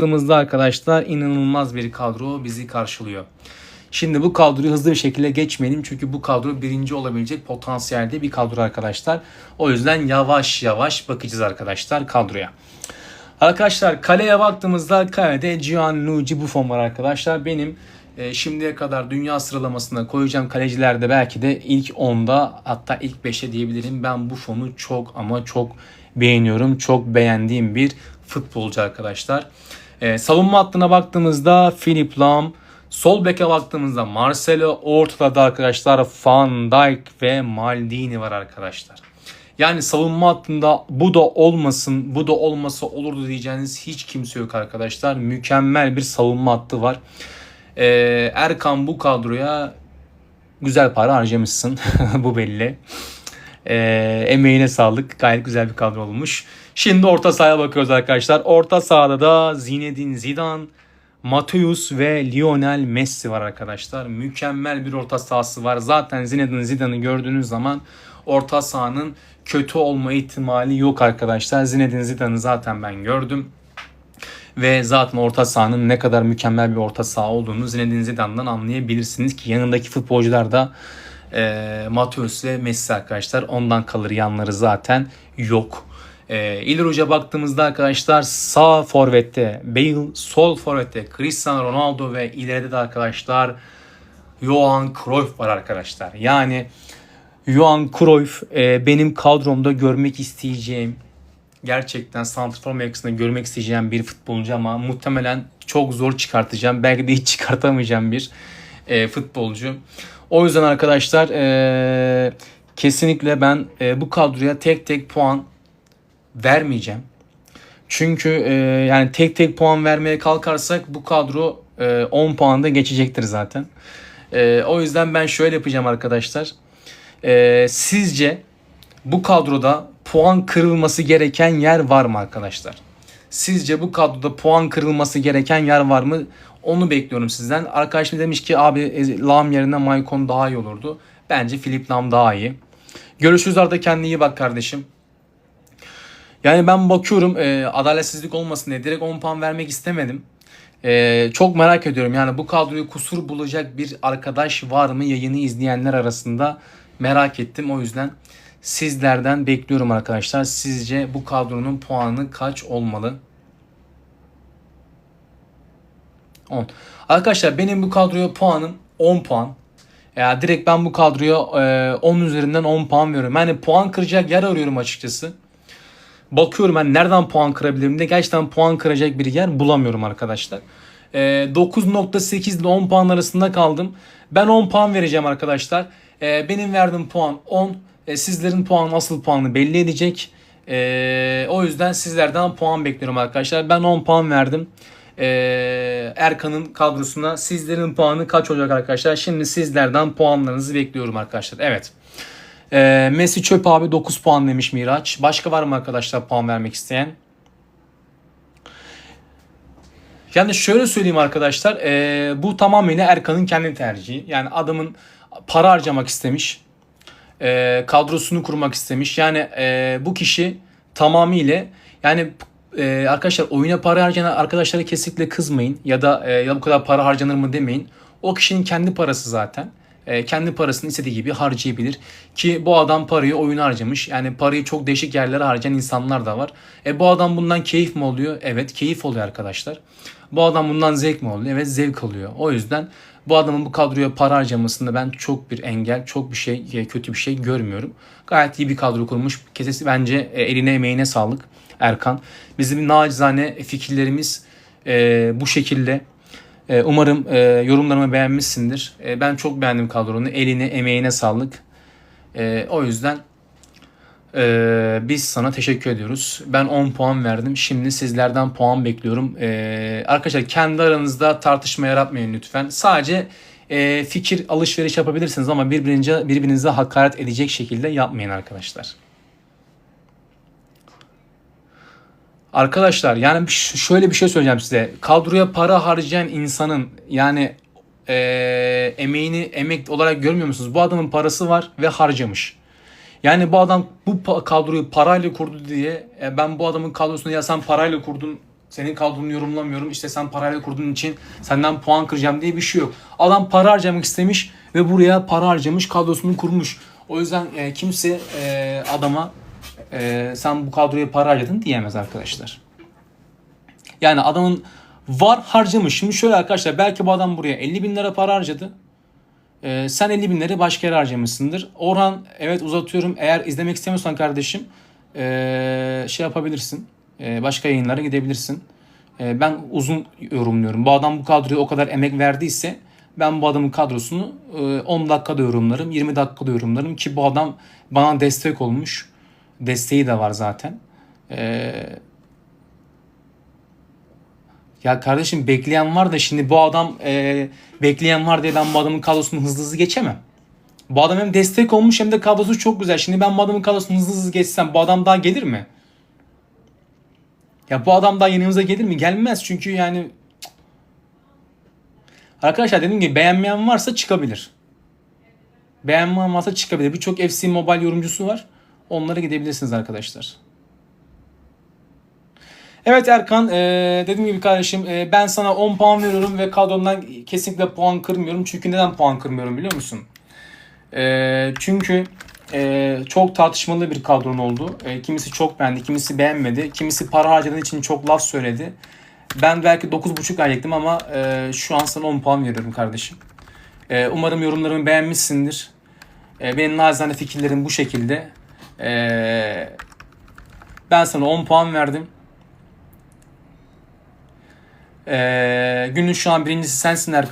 baktığımızda arkadaşlar inanılmaz bir kadro bizi karşılıyor. Şimdi bu kadroyu hızlı bir şekilde geçmeyelim çünkü bu kadro birinci olabilecek potansiyelde bir kadro arkadaşlar. O yüzden yavaş yavaş bakacağız arkadaşlar kadroya. Arkadaşlar kaleye baktığımızda kalede Gianluigi Buffon var arkadaşlar. Benim e, şimdiye kadar dünya sıralamasında koyacağım kalecilerde belki de ilk 10'da hatta ilk 5'e diyebilirim. Ben Buffon'u çok ama çok beğeniyorum. Çok beğendiğim bir futbolcu arkadaşlar. E, savunma hattına baktığımızda Philip Lam, sol beke baktığımızda Marcelo, ortada da arkadaşlar Van Dijk ve Maldini var arkadaşlar. Yani savunma hattında bu da olmasın, bu da olmasa olurdu diyeceğiniz hiç kimse yok arkadaşlar. Mükemmel bir savunma hattı var. Ee, Erkan bu kadroya güzel para harcamışsın. bu belli. Ee, emeğine sağlık. Gayet güzel bir kadro olmuş. Şimdi orta sahaya bakıyoruz arkadaşlar. Orta sahada da Zinedine Zidane, Mateus ve Lionel Messi var arkadaşlar. Mükemmel bir orta sahası var. Zaten Zinedine Zidane'ı gördüğünüz zaman orta sahanın kötü olma ihtimali yok arkadaşlar. Zinedine Zidane'ı zaten ben gördüm. Ve zaten orta sahanın ne kadar mükemmel bir orta saha olduğunu Zinedine Zidane'dan anlayabilirsiniz ki yanındaki futbolcular da e, Mateus ve Messi arkadaşlar. Ondan kalır yanları zaten yok. E, İleri uca baktığımızda arkadaşlar sağ forvette Bale, sol forvette Cristiano Ronaldo ve ileride de arkadaşlar Johan Cruyff var arkadaşlar. Yani Johan Cruyff e, benim kadromda görmek isteyeceğim gerçekten santrfor mevkisinde görmek isteyeceğim bir futbolcu ama muhtemelen çok zor çıkartacağım. Belki de hiç çıkartamayacağım bir e, futbolcu. O yüzden arkadaşlar e, kesinlikle ben e, bu kadroya tek tek puan vermeyeceğim. Çünkü e, yani tek tek puan vermeye kalkarsak bu kadro e, 10 puanda geçecektir zaten. E, o yüzden ben şöyle yapacağım arkadaşlar. E, sizce bu kadroda puan kırılması gereken yer var mı arkadaşlar? Sizce bu kadroda puan kırılması gereken yer var mı? Onu bekliyorum sizden. Arkadaşım demiş ki abi e, Lam yerine Maicon daha iyi olurdu. Bence Philip Lam daha iyi. Görüşürüz Arda kendine iyi bak kardeşim. Yani ben bakıyorum e, adaletsizlik olmasın diye direkt 10 puan vermek istemedim. E, çok merak ediyorum yani bu kadroyu kusur bulacak bir arkadaş var mı yayını izleyenler arasında merak ettim. O yüzden sizlerden bekliyorum arkadaşlar. Sizce bu kadronun puanı kaç olmalı? 10. Arkadaşlar benim bu kadroya puanım 10 puan. Ya direkt ben bu kadroya e, 10 üzerinden 10 puan veriyorum. Yani puan kıracak yer arıyorum açıkçası. Bakıyorum ben nereden puan kırabilirim de gerçekten puan kıracak bir yer bulamıyorum arkadaşlar. E, 9.8 ile 10 puan arasında kaldım. Ben 10 puan vereceğim arkadaşlar. E, benim verdiğim puan 10. E, sizlerin puanı asıl puanı belli edecek. E, o yüzden sizlerden puan bekliyorum arkadaşlar. Ben 10 puan verdim. E, Erkan'ın kadrosuna sizlerin puanı kaç olacak arkadaşlar? Şimdi sizlerden puanlarınızı bekliyorum arkadaşlar. Evet. E, Messi çöp abi 9 puan demiş Miraç. Başka var mı arkadaşlar puan vermek isteyen? Yani şöyle söyleyeyim arkadaşlar. E, bu tamamıyla Erkan'ın kendi tercihi. Yani adamın para harcamak istemiş e, kadrosunu kurmak istemiş. Yani e, bu kişi tamamıyla yani e, arkadaşlar oyuna para harcayan arkadaşlara kesinlikle kızmayın ya da e, ya bu kadar para harcanır mı demeyin. O kişinin kendi parası zaten. E, kendi parasını istediği gibi harcayabilir. Ki bu adam parayı oyuna harcamış. Yani parayı çok değişik yerlere harcayan insanlar da var. E bu adam bundan keyif mi oluyor? Evet keyif oluyor arkadaşlar. Bu adam bundan zevk mi oluyor? Evet zevk alıyor. O yüzden bu adamın bu kadroya para harcamasında ben çok bir engel, çok bir şey, kötü bir şey görmüyorum. Gayet iyi bir kadro kurmuş. Kesesi bence e, eline emeğine sağlık Erkan. Bizim nacizane fikirlerimiz e, bu şekilde. E, umarım e, yorumlarımı beğenmişsindir. E, ben çok beğendim kadronu. Eline emeğine sağlık. E, o yüzden ee, biz sana teşekkür ediyoruz. Ben 10 puan verdim. Şimdi sizlerden puan bekliyorum. Ee, arkadaşlar kendi aranızda tartışma yaratmayın lütfen. Sadece e, fikir alışveriş yapabilirsiniz ama birbirinize, birbirinize hakaret edecek şekilde yapmayın arkadaşlar. Arkadaşlar yani şöyle bir şey söyleyeceğim size. Kadroya para harcayan insanın yani e, emeğini emek olarak görmüyor musunuz? Bu adamın parası var ve harcamış. Yani bu adam bu kadroyu parayla kurdu diye e, ben bu adamın kadrosunu ya sen parayla kurdun Senin kadronu yorumlamıyorum. İşte sen parayla kurduğun için senden puan kıracağım diye bir şey yok. Adam para harcamak istemiş ve buraya para harcamış, kadrosunu kurmuş. O yüzden e, kimse e, adama e, sen bu kadroya para harcadın diyemez arkadaşlar. Yani adamın var harcamış. Şimdi şöyle arkadaşlar belki bu adam buraya 50 bin lira para harcadı. Ee, sen 50 bin lira başka yere harcamışsındır. Orhan evet uzatıyorum. Eğer izlemek istemiyorsan kardeşim ee, şey yapabilirsin. Ee, başka yayınlara gidebilirsin. Ee, ben uzun yorumluyorum. Bu adam bu kadroya o kadar emek verdiyse ben bu adamın kadrosunu e, 10 dakikada yorumlarım, 20 dakikada yorumlarım ki bu adam bana destek olmuş. Desteği de var zaten. Ee, ya kardeşim bekleyen var da şimdi bu adam e, bekleyen var diye ben bu adamın kadrosunu hızlı hızlı geçemem. Bu adam hem destek olmuş hem de kadrosu çok güzel. Şimdi ben bu adamın kadrosunu hızlı hızlı geçsem bu adam daha gelir mi? Ya bu adam daha yanımıza gelir mi? Gelmez çünkü yani. Arkadaşlar dediğim gibi beğenmeyen varsa çıkabilir. Beğenmeyen varsa çıkabilir. Birçok FC Mobile yorumcusu var. Onlara gidebilirsiniz arkadaşlar. Evet Erkan eee, dediğim gibi kardeşim eee, ben sana 10 puan veriyorum ve kadrondan kesinlikle puan kırmıyorum. Çünkü neden puan kırmıyorum biliyor musun? Eee, çünkü eee, çok tartışmalı bir kadron oldu. Eee, kimisi çok beğendi, kimisi beğenmedi. Kimisi para harcadığı için çok laf söyledi. Ben belki 9.5 verecektim ama eee, şu an sana 10 puan veriyorum kardeşim. Eee, umarım yorumlarımı beğenmişsindir. Eee, benim nazane fikirlerim bu şekilde. Eee, ben sana 10 puan verdim. Ee, günün şu an birincisi sensin Erkan.